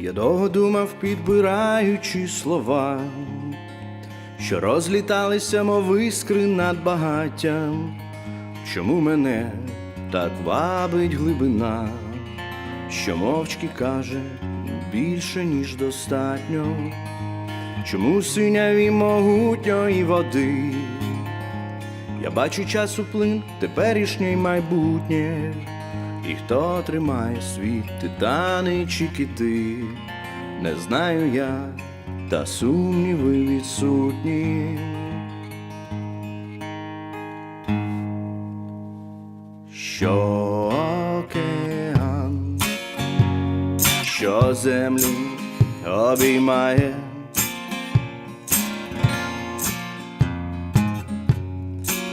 Я довго думав, підбираючи слова, що розліталися, мов іскри над багаттям. Чому мене так вабить глибина, що мовчки каже більше, ніж достатньо? Чому синяві могутньої води? Я бачу часу плин, теперішнє й майбутнє, і хто тримає світ, титани чи кити, не знаю я, та сумніви відсутні. Що океан, що землю обіймає.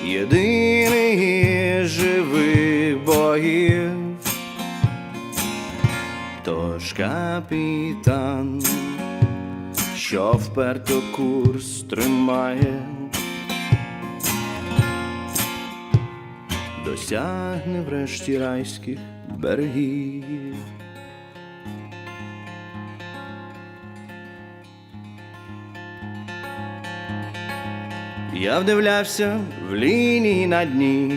Єдиний живих богів, тож капітан, що вперто курс тримає, досягне врешті райських берегів. Я вдивлявся в лінії на дні,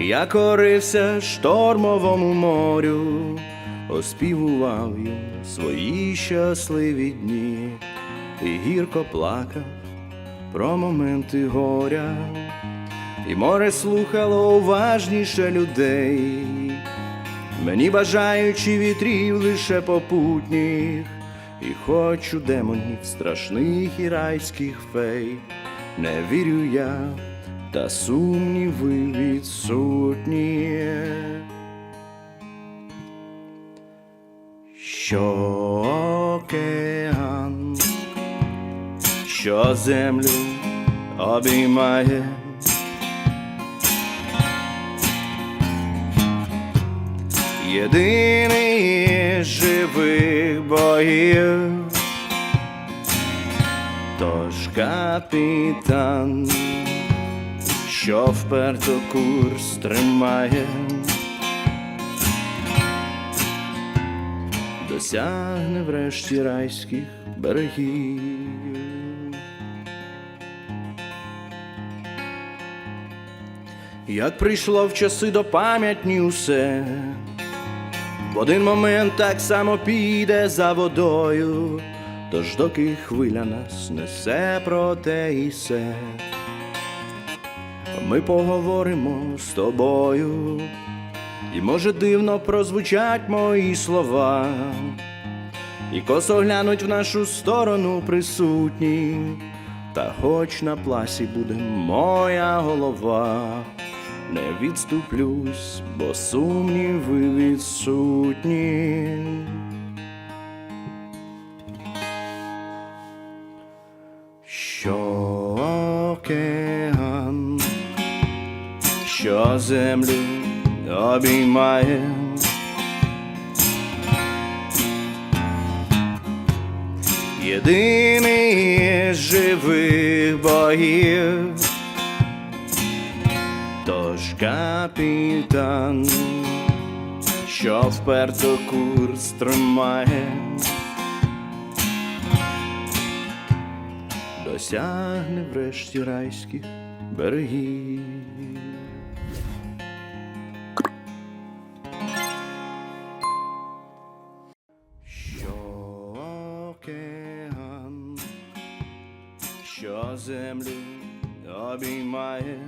я корився штормовому морю, оспівував їм свої щасливі дні, і гірко плакав про моменти горя, і море слухало уважніше людей, мені бажаючи вітрів лише попутніх. І хочу демонів страшних і райських фей, не вірю я, та сумніви відсутні. Що океан, що землю обіймає. Єдиний із живих богів, тож капітан, що вперто курс тримає, досягне врешті райських берегів. Як прийшло в часи до пам'ятні усе, в один момент так само піде за водою, тож доки хвиля нас несе про те і се, ми поговоримо з тобою, і може дивно прозвучать мої слова, і косо глянуть в нашу сторону присутні, та хоч на пласі буде моя голова не відступлюсь, бо сумніви відсутні. Що океан, що землю обіймає. Єдиний із живих богів Тож капітан, що вперто курс тримає, досягне врешті райських берегів. Океан, що землю обіймає.